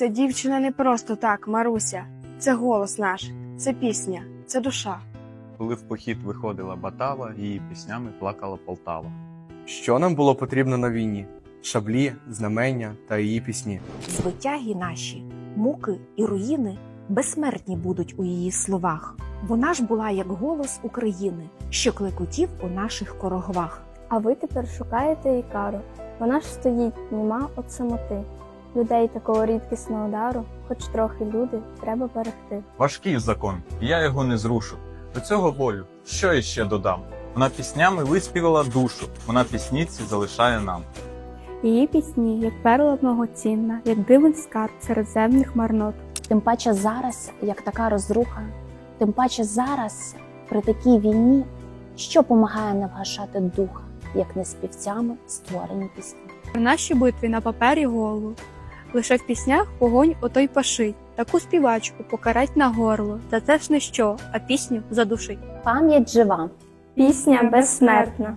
Ця дівчина не просто так, Маруся. Це голос наш, це пісня, це душа. Коли в похід виходила Батава, її піснями плакала Полтава. Що нам було потрібно на війні? Шаблі, знамення та її пісні. Звитяги наші, муки і руїни безсмертні будуть у її словах. Вона ж була як голос України, що клекотів у наших корогвах. А ви тепер шукаєте Ікару. Вона ж стоїть німа от самоти. Людей такого рідкісного дару, хоч трохи люди, треба берегти. Важкий закон, я його не зрушу. До цього болю, що іще додам? Вона піснями виспівала душу, вона пісніці залишає нам. Її пісні, як перла многоцінна, як дивен скарб середземних марнот. Тим паче зараз, як така розруха, тим паче зараз, при такій війні, що помагає не вгашати духа, як не співцями створені пісні. При нашій битві на папері голу. Лише в піснях вогонь отой пашить, таку співачку покарать на горло. Та це ж не що, а пісню задушить. Пам'ять жива, Пісня безсмертна.